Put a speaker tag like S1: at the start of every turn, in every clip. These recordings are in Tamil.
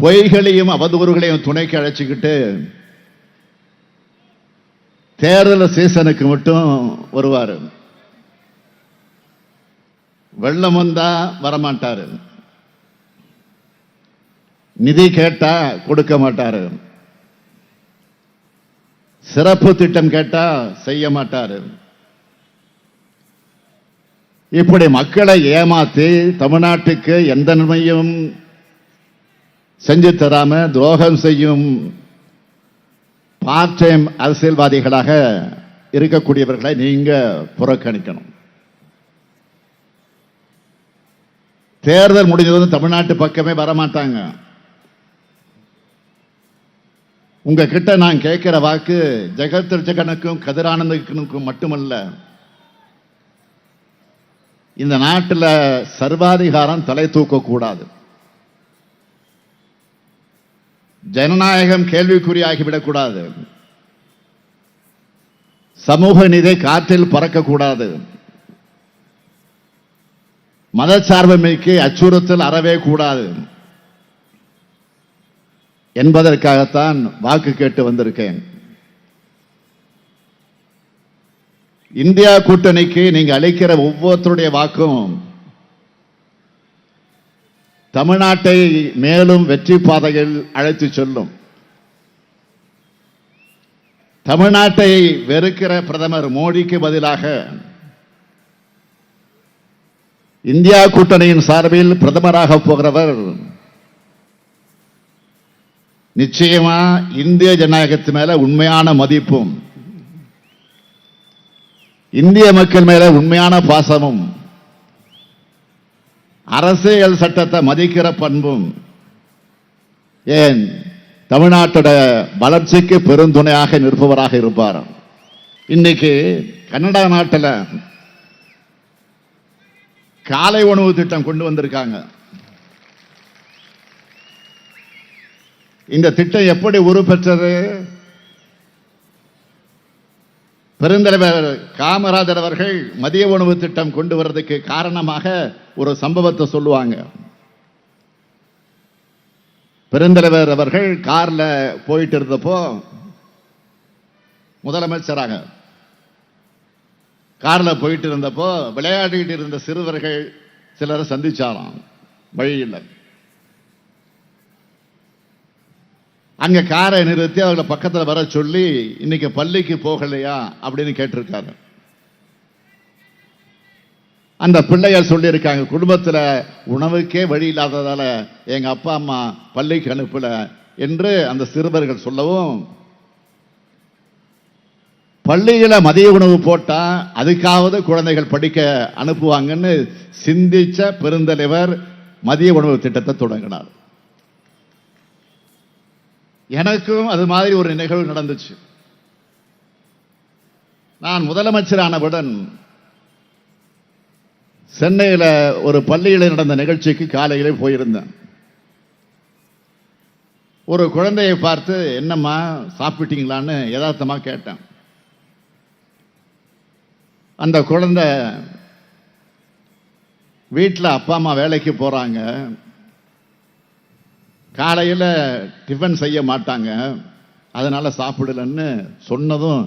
S1: பொய்களையும் அவதூறுகளையும் துணைக்கு அழைச்சிக்கிட்டு தேர்தல் சீசனுக்கு மட்டும் வருவார். வெள்ளம் வந்தா வரமாட்டாரு. நிதி கேட்டா கொடுக்க மாட்டாரு. சிறப்பு திட்டம் கேட்டா செய்ய மாட்டாரு. இப்படி மக்களை ஏமாத்தி தமிழ்நாட்டுக்கு எந்த நன்மையும் செஞ்சு தராம துரோகம் செய்யும் பார்ட் டைம் அரசியல்வாதிகளாக இருக்கக்கூடியவர்களை நீங்க புறக்கணிக்கணும். தேர்தல் முடிஞ்சதும் தமிழ்நாட்டு பக்கமே வரமாட்டாங்க. உங்க கிட்ட நான் கேட்கிற வாக்கு ஜெகத் ஜெகனுக்கும் கதிரானந்தனுக்கும் மட்டுமல்ல இந்த நாட்டில் சர்வாதிகாரம் தலை தூக்கக்கூடாது. ஜனநாயகம் கேள்விக்குறியாகிவிடக்கூடாது சமூக நிதி காற்றில் பறக்கக்கூடாது. மதச்சார்பமைக்கு அச்சுறுத்தல் அறவே கூடாது. என்பதற்காகத்தான் வாக்கு கேட்டு வந்திருக்கேன். இந்தியா கூட்டணிக்கு நீங்க அளிக்கிற ஒவ்வொருத்தருடைய வாக்கும் தமிழ்நாட்டை மேலும் வெற்றி பாதையில் அழைத்து செல்லும். தமிழ்நாட்டை வெறுக்கிற பிரதமர் மோடிக்கு பதிலாக இந்தியா கூட்டணியின் சார்பில் பிரதமராக போகிறவர் நிச்சயமா இந்திய ஜனநாயகத்து மேல உண்மையான மதிப்பும் இந்திய மக்கள் மேல உண்மையான பாசமும் அரசியல் சட்டத்தை மதிக்கிற பண்பும் ஏன் தமிழ்நாட்டோட வளர்ச்சிக்கு பெருந்துணையாக நிற்பவராக இருப்பார். இன்னைக்கு கன்னடா நாட்டில் காலை உணவு திட்டம் கொண்டு வந்திருக்காங்க. இந்த திட்டம் எப்படி உருப்பெற்றது? பெருந்தலைவர் காமராஜர் அவர்கள் மதிய உணவு திட்டம் கொண்டு வர்றதுக்கு காரணமாக ஒரு சம்பவத்தை சொல்லுவாங்க. பெருந்தலைவர் அவர்கள் கார்ல போயிட்டு இருந்தப்போ முதலமைச்சராக கார்ல போயிட்டு இருந்தப்போ விளையாடிட்டு இருந்த சிறுவர்கள் சிலரை சந்திச்சாராம் வழியில் அங்கே காரை நிறுத்தி அவர்களை பக்கத்தில் வர சொல்லி இன்னைக்கு பள்ளிக்கு போகலையா? அப்படின்னு கேட்டிருக்காரு. அந்த பிள்ளைகள் சொல்லியிருக்காங்க குடும்பத்தில் உணவுக்கே வழி இல்லாததால் எங்கள் அப்பா அம்மா பள்ளிக்கு அனுப்பல என்று அந்த சிறுவர்கள் சொல்லவும் பள்ளியில் மதிய உணவு போட்டால் அதுக்காவது குழந்தைகள் படிக்க அனுப்புவாங்கன்னு சிந்திச்ச பெருந்தலைவர் மதிய உணவு திட்டத்தை தொடங்கினார். எனக்கும் அது மாதிரி ஒரு நிகழ்வு நடந்துச்சு. நான் முதலமைச்சரானவுடன் சென்னையில் ஒரு பள்ளியில் நடந்த நிகழ்ச்சிக்கு காலையிலே போயிருந்தேன். ஒரு குழந்தையை பார்த்து என்னம்மா சாப்பிட்டீங்களான்னு யதார்த்தமாக கேட்டேன். அந்த குழந்தை வீட்டில் அப்பா அம்மா வேலைக்கு போகிறாங்க காலையில் டிஃபன் செய்ய மாட்டாங்க. அதனால் சாப்பிடலன்னு சொன்னதும்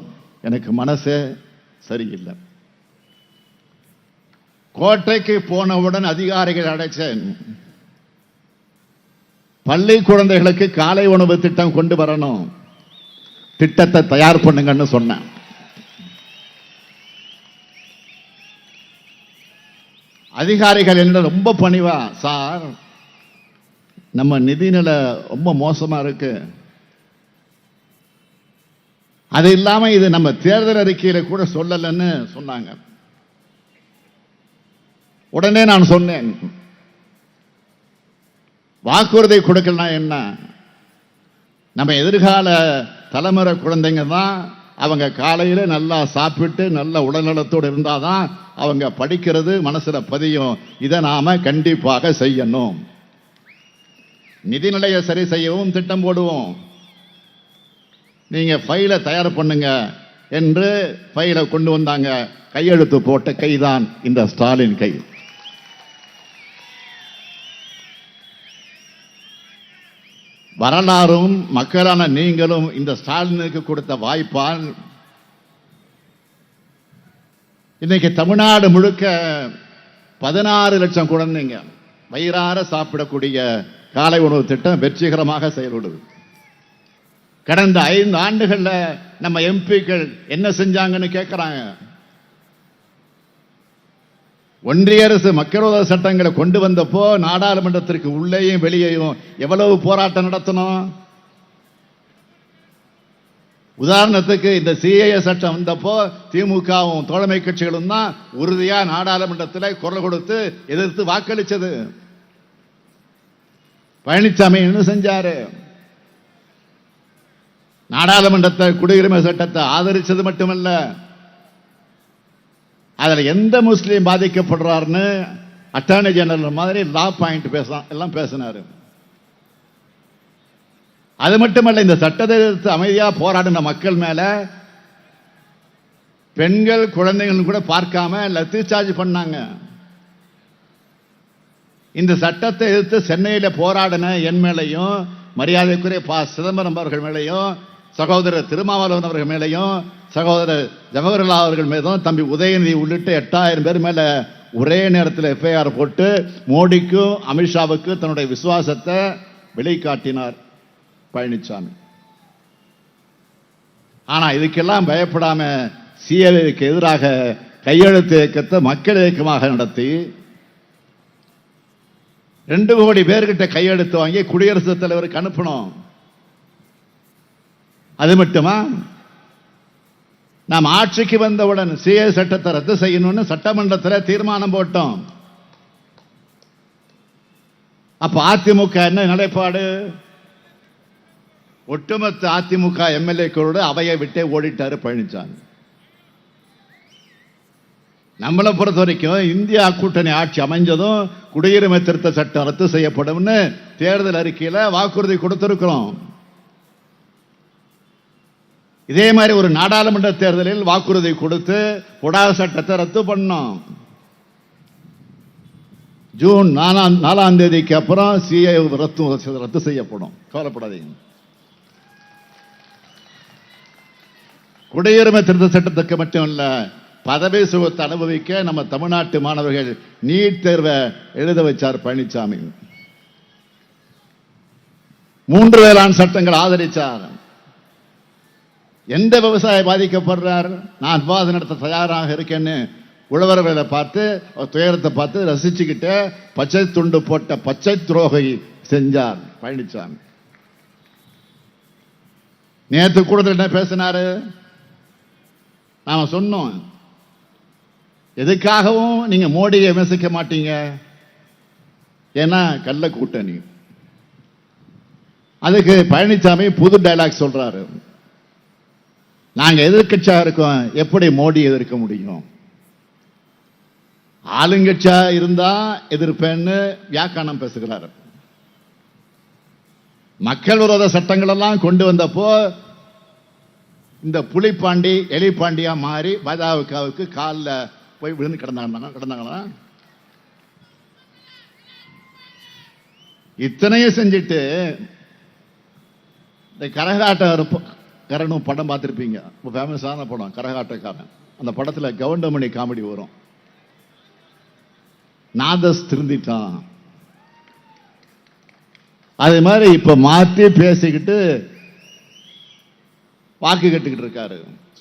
S1: எனக்கு மனசே சரியில்லை. கோட்டைக்கு போனவுடன் அதிகாரிகள் அடைச்சேன். பள்ளி குழந்தைகளுக்கு காலை உணவு திட்டம் கொண்டு வரணும். திட்டத்தை தயார் பண்ணுங்கன்னு சொன்னேன். அதிகாரிகள் என்ன ரொம்ப பணிவா? சார் நம்ம நிதிநிலை ரொம்ப மோசமாக இருக்கு. அது இல்லாமல் இது நம்ம தேர்தல் அறிக்கையில் கூட சொல்லலைன்னு சொன்னாங்க. உடனே நான் சொன்னேன் வாக்குறுதி கொடுக்கலனா என்ன? நம்ம எதிர்கால தலைமுறை குழந்தைங்க தான் அவங்க காலையில் நல்லா சாப்பிட்டு நல்ல உடல்நலத்தோடு இருந்தால் தான் அவங்க படிக்கிறது மனசில் பதியும். இதை நாம் கண்டிப்பாக செய்யணும். நிதிநிலையை சரி செய்யவும் திட்டம் போடுவோம். நீங்க ஃபைலை தயார் பண்ணுங்க என்று ஃபைலை கொண்டு வந்தாங்க. கையெழுத்து போட்ட கைதான் இந்த ஸ்டாலின் கை. வரலாறும் மக்களான நீங்களும் இந்த ஸ்டாலினுக்கு கொடுத்த வாய்ப்பால் இன்னைக்கு தமிழ்நாடு முழுக்க பதினாறு லட்சம் குழந்தைங்க வயிறார சாப்பிடக்கூடிய காலை உணவு திட்டம் வெற்றிகரமாக செயல்படுது. கடந்த ஐந்து ஆண்டுகளில் நம்ம எம்பிக்கள் என்ன செஞ்சாங்கன்னு கேட்கிறாங்க ஒன்றிய அரசு மக்களோத சட்டங்களை கொண்டு வந்தப்போ நாடாளுமன்றத்திற்கு உள்ளேயும் வெளியேயும் எவ்வளவு போராட்டம் நடத்தணும்? உதாரணத்துக்கு இந்த சிஏஏ சட்டம் வந்தப்போ திமுகவும் தோழமை கட்சிகளும் தான் உறுதியாக நாடாளுமன்றத்தில் குரல் கொடுத்து எதிர்த்து வாக்களித்தது பழனிசாமி என்ன செஞ்சாரு? நாடாளுமன்றத்தை குடியுரிமை சட்டத்தை ஆதரிச்சது மட்டுமல்ல அதில் எந்த முஸ்லீம் பாதிக்கப்படுறாருன்னு அட்டார்னி ஜெனரல் மாதிரி லா பாயிண்ட் பேச எல்லாம் பேசினார். அது மட்டுமல்ல இந்த சட்டத்தை எதிர்த்து போராடின மக்கள் மேலே பெண்கள் குழந்தைகள் கூட பார்க்காம லத்தி சார்ஜ் பண்ணாங்க. இந்த சட்டத்தை எதிர்த்து சென்னையில் போராடின என் மேலையும் மரியாதைக்குரிய பா. சிதம்பரம் அவர்கள் மேலையும் சகோதரர் திருமாவளவன் அவர்கள் மேலையும் சகோதரர் ஜவஹர்லால் அவர்கள் மீதும் தம்பி உதயநிதி உள்ளிட்ட எட்டாயிரம் பேர் மேலே ஒரே நேரத்தில் எஃப்ஐஆர் போட்டு மோடிக்கும் அமித்ஷாவுக்கும் தன்னுடைய விசுவாசத்தை வெளிக்காட்டினார் பழனிசாமி ஆனால் இதுக்கெல்லாம் பயப்படாமல் சிஏவிற்கு எதிராக கையெழுத்து இயக்கத்தை மக்கள் இயக்கமாக நடத்தி ரெண்டு கோடி பேர்கிட்ட கையெழுத்து வாங்கி குடியரசுத் தலைவருக்கு அனுப்பணும். அது மட்டுமா? நாம் ஆட்சிக்கு வந்தவுடன் சிஏ சட்டத்தை ரத்து செய்யணும்னு சட்டமன்றத்தில் தீர்மானம் போட்டோம். அப்ப அதிமுக என்ன நிலைப்பாடு? ஒட்டுமொத்த அதிமுக எம்எல்ஏக்களோடு அவையை விட்டே ஓடிட்டாரு பழனிசாமி நம்மளை பொறுத்த வரைக்கும் இந்தியா கூட்டணி ஆட்சி அமைஞ்சதும் குடியுரிமை திருத்த சட்டம் ரத்து செய்யப்படும்னு தேர்தல் அறிக்கையில் வாக்குறுதி கொடுத்திருக்கிறோம். இதே மாதிரி ஒரு நாடாளுமன்ற தேர்தலில் வாக்குறுதி கொடுத்து குடா சட்டத்தை ரத்து பண்ணோம். ஜூன் நாலாம் நாலாம் தேதிக்கு அப்புறம் சிஏ ரத்து ரத்து செய்யப்படும். கவலைப்படாதீங்க. குடியுரிமை திருத்த சட்டத்துக்கு மட்டும் இல்லை பதவி சுகத்தை அனுபவிக்க நம்ம தமிழ்நாட்டு மாணவர்கள் நீட் தேர்வை எழுத வச்சார் பழனிசாமி மூன்று வேளாண் சட்டங்கள் ஆதரிச்சார். எந்த விவசாயி பாதிக்கப்படுறார்? நான் விவாதம் நடத்த தயாராக இருக்கேன்னு உழவர்களை பார்த்து அவர் துயரத்தை பார்த்து ரசிச்சுக்கிட்டு பச்சை துண்டு போட்ட பச்சை துரோகை செஞ்சார் பழனிசாமி நேற்று கூடத்தில் என்ன பேசினாரு? நாம சொன்னோம். எதுக்காகவும் நீங்க மோடியை விமர்சிக்க மாட்டீங்க? ஏன்னா கள்ள கூட்டணி. அதுக்கு பழனிசாமி புது டைலாக் சொல்றாரு. நாங்க எதிர்க்கட்சியா இருக்கோம். எப்படி மோடி எதிர்க்க முடியும்? ஆளுங்கட்சியா இருந்தா எதிர்ப்பேன்னு வியாக்கானம் பேசுகிறாரு. மக்கள் விரோத சட்டங்கள் எல்லாம் கொண்டு வந்தப்போ இந்த புலிப்பாண்டி எலிப்பாண்டியா மாறி பாஜகவுக்கு காலில் போய் விழுந்து கிடந்தாங்க கிடந்தாங்களா? இத்தனையும் செஞ்சுட்டு இந்த கரகாட்ட கரணும் படம் பார்த்துருப்பீங்க. ரொம்ப ஃபேமஸான படம் கரகாட்டக்காரன். அந்த படத்தில் கவுண்டமணி காமெடி வரும். நாதஸ் திருந்திட்டான். அது மாதிரி இப்போ மாத்தி பேசிக்கிட்டு வாக்கு கட்டுக்கிட்டு இருக்காரு.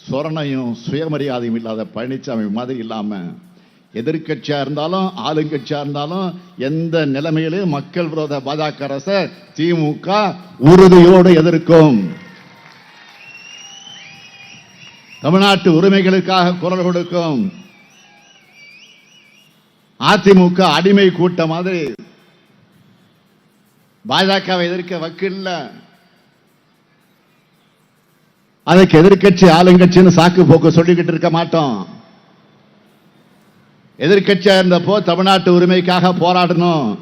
S1: சொரணையும் சுயமரியாதையும் இல்லாத பழனிசாமி மாதிரி இல்லாமல் எதிர்கட்சியாக இருந்தாலும் ஆளுங்கட்சியாக இருந்தாலும் எந்த நிலைமையிலும் மக்கள் விரோத பாஜக அரசை திமுக உறுதியோடு எதிர்க்கும். தமிழ்நாட்டு உரிமைகளுக்காக குரல் கொடுக்கும். அதிமுக அடிமை கூட்ட மாதிரி பாஜகவை எதிர்க்க வக்கில்ல. அதுக்கு எதிர்க்கட்சி ஆளுங்கட்சின்னு சாக்கு போக்கு சொல்லிக்கிட்டு இருக்க மாட்டோம். எதிர்க்கட்சியா இருந்தப்போ தமிழ்நாட்டு உரிமைக்காக போராடணும்.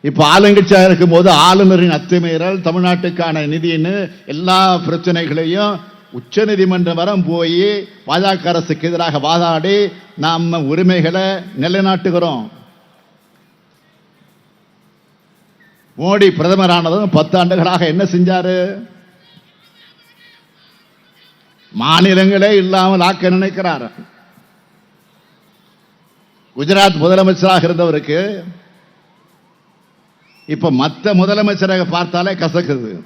S1: இப்ப ஆளுங்கட்சியா இருக்கும் போது ஆளுநரின் அத்துமீறல் தமிழ்நாட்டுக்கான நிதின்னு எல்லா பிரச்சனைகளையும் உச்ச நீதிமன்றம் வரம் போய் பாஜக அரசுக்கு எதிராக வாதாடி நாம் உரிமைகளை நிலைநாட்டுகிறோம். மோடி பிரதமரானதும் பத்து ஆண்டுகளாக என்ன செஞ்சாரு? மாநிலங்களே இல்லாமல் ஆக்க நினைக்கிறார். குஜராத் முதலமைச்சராக இருந்தவருக்கு இப்ப மத்த முதலமைச்சராக பார்த்தாலே கசக்குது.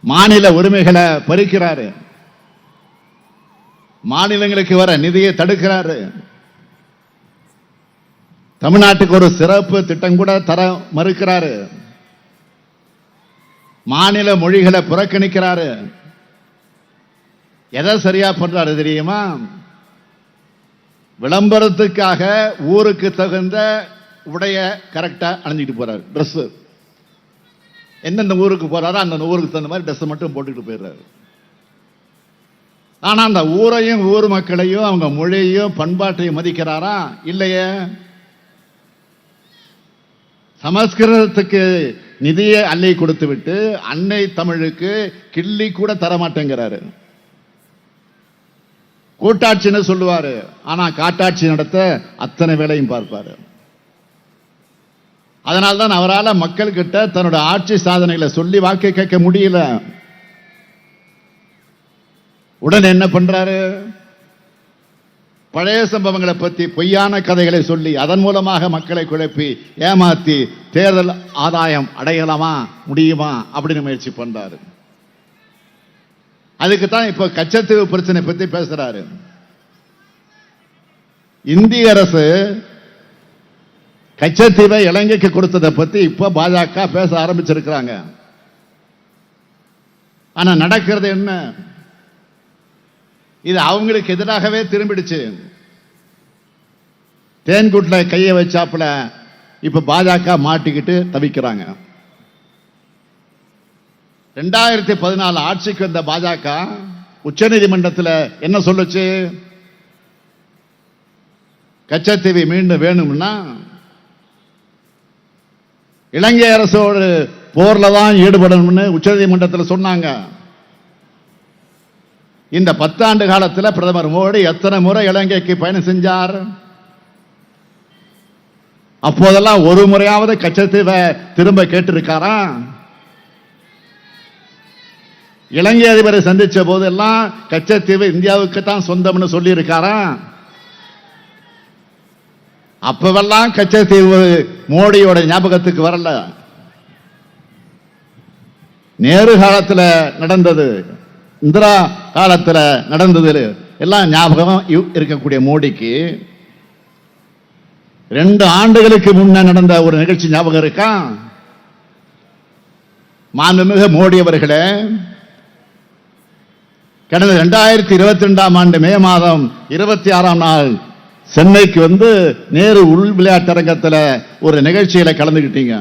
S1: மாநில உரிமைகளை பறிக்கிறாரு மாநிலங்களுக்கு வர நிதியை தடுக்கிறாரு. தமிழ்நாட்டுக்கு ஒரு சிறப்பு திட்டம் கூட தர மறுக்கிறாரு. மாநில மொழிகளை புறக்கணிக்கிறாரு. எதை சரியா பண்றாரு தெரியுமா? விளம்பரத்துக்காக ஊருக்கு தகுந்த உடைய கரெக்டா அணிஞ்சிட்டு போறாரு ட்ரெஸ்ஸு எந்தெந்த ஊருக்கு போறாரோ அந்த ஊருக்கு தகுந்த மாதிரி ட்ரெஸ் மட்டும் போட்டுக்கிட்டு போயிடுறாரு. ஆனா அந்த ஊரையும் ஊர் மக்களையும் அவங்க மொழியையும் பண்பாட்டையும் மதிக்கிறாரா? இல்லையே. சமஸ்கிருதத்துக்கு நிதியை அள்ளி கொடுத்து விட்டு அன்னை தமிழுக்கு கிள்ளி கூட தர மாட்டேங்கிறாரு கூட்டாட்சின்னு சொல்லுவாரு. ஆனா காட்டாட்சி நடத்த அத்தனை வேலையும் பார்ப்பாரு. அதனால்தான் அவரால் மக்கள் கிட்ட தன்னோட ஆட்சி சாதனைகளை சொல்லி வாக்கு கேட்க முடியல. உடனே என்ன பண்றாரு? பழைய சம்பவங்களை பத்தி பொய்யான கதைகளை சொல்லி அதன் மூலமாக மக்களை குழப்பி ஏமாத்தி தேர்தல் ஆதாயம் அடையலாமா முடியுமா அப்படின்னு முயற்சி பண்றாரு. அதுக்கு தான் இப்ப கச்சத்தீவு பிரச்சனை பத்தி பேசுறாரு. இந்திய அரசு கச்சத்தீவை இலங்கைக்கு கொடுத்ததை பத்தி இப்ப பாஜக பேச ஆரம்பிச்சிருக்கிறாங்க. ஆனா நடக்கிறது என்ன? இது அவங்களுக்கு எதிராகவே திரும்பிடுச்சு. தேன்கூட்டில் கையை வச்சாப்புல இப்ப பாஜக மாட்டிக்கிட்டு தவிக்கிறாங்க. ரெண்டாயிரத்தி பதினாலு ஆட்சிக்கு வந்த பாஜக உச்சநீதிமன்றத்தில் என்ன சொல்லுச்சு? கச்சத்தீவை மீண்டும் வேணும்னா இலங்கை அரசோடு போர்ல தான் ஈடுபடணும்னு உச்சநீதிமன்றத்தில் சொன்னாங்க. இந்த பத்தாண்டு காலத்தில் பிரதமர் மோடி எத்தனை முறை இலங்கைக்கு பயணம் செஞ்சார்? அப்போதெல்லாம் ஒரு முறையாவது கச்சத்தீவை திரும்ப கேட்டிருக்காரா? இலங்கை அதிபரை சந்திச்ச போதெல்லாம் கச்சத்தீவு இந்தியாவுக்கு தான் சொந்தம்னு சொல்லியிருக்காரா? அப்பவெல்லாம் கச்சத்தீவு மோடியோட ஞாபகத்துக்கு வரல. நேரு காலத்துல நடந்தது இந்திரா காலத்துல நடந்தது எல்லாம் ஞாபகம் இருக்கக்கூடிய மோடிக்கு. ரெண்டு ஆண்டுகளுக்கு முன்ன நடந்த ஒரு நிகழ்ச்சி ஞாபகம் இருக்கா? மாண்புமிகு மோடி அவர்களே கடந்த ரெண்டாயிரத்தி இருபத்தி ரெண்டாம் ஆண்டு மே மாதம் இருபத்தி ஆறாம் நாள் சென்னைக்கு வந்து நேரு உள் விளையாட்டரங்கத்தில் ஒரு நிகழ்ச்சியில கலந்துக்கிட்டீங்க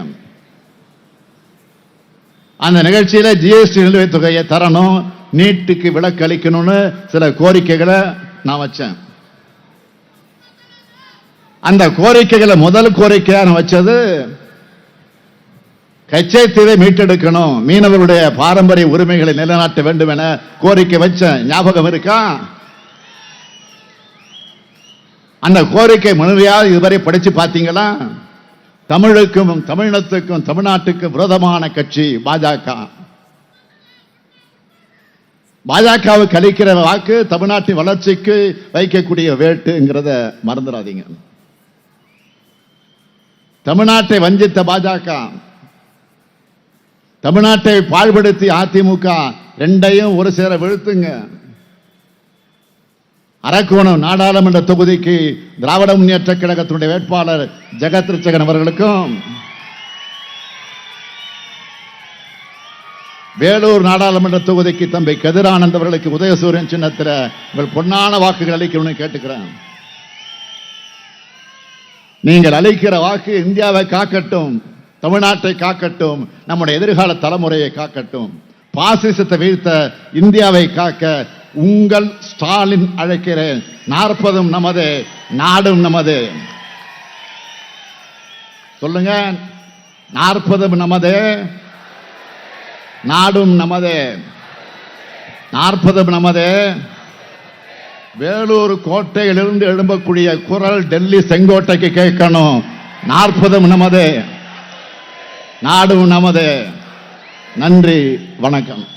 S1: அந்த நிகழ்ச்சியில ஜிஎஸ்டி நிலுவைத் தொகையை தரணும் நீட்டுக்கு விலக்கு அளிக்கணும்னு சில கோரிக்கைகளை நான் வச்சேன். அந்த கோரிக்கைகளை முதல் கோரிக்கையாக நான் வச்சது கச்சேத்தீவை மீட்டெடுக்கணும். மீனவருடைய பாரம்பரிய உரிமைகளை நிலைநாட்ட வேண்டும் என கோரிக்கை வச்சேன் ஞாபகம் இருக்கா? அந்த கோரிக்கை முழுமையாக இதுவரை படிச்சு பார்த்தீங்களா? தமிழுக்கும் தமிழினத்துக்கும் தமிழ்நாட்டுக்கும் விரோதமான கட்சி பாஜக. பாஜகவுக்கு அளிக்கிற வாக்கு தமிழ்நாட்டின் வளர்ச்சிக்கு வைக்கக்கூடிய வேட்டுங்கிறத மறந்துடாதீங்க. தமிழ்நாட்டை வஞ்சித்த பாஜக. தமிழ்நாட்டை பாழ்படுத்தி அதிமுக ரெண்டையும் ஒரு சேர வீழ்த்துங்க அரக்கோணம் நாடாளுமன்ற தொகுதிக்கு திராவிட முன்னேற்ற கழகத்தினுடைய வேட்பாளர் ஜெகத் ரட்சகன் அவர்களுக்கும் வேலூர் நாடாளுமன்ற தொகுதிக்கு தம்பி கதிரானந்த் அவர்களுக்கு உதயசூரியன் சின்னத்தில் உங்கள் பொன்னான வாக்குகள் அளிக்கணும்னு கேட்டுக்கிறேன். நீங்கள் அளிக்கிற வாக்கு இந்தியாவை காக்கட்டும். தமிழ்நாட்டை காக்கட்டும் நம்முடைய எதிர்கால தலைமுறையை காக்கட்டும். பாசிசத்தை வீழ்த்த இந்தியாவை காக்க உங்கள் ஸ்டாலின் அழைக்கிறேன். நாற்பதும் நமது நாடும் நமது. சொல்லுங்க நாற்பதும் நமது நாடும் நமது. நாற்பதும் நமது. வேலூர் கோட்டையிலிருந்து எழும்பக்கூடிய குரல் டெல்லி செங்கோட்டைக்கு கேட்கணும். நாற்பதும் நமது. நாடும் நமது. நன்றி வணக்கம்.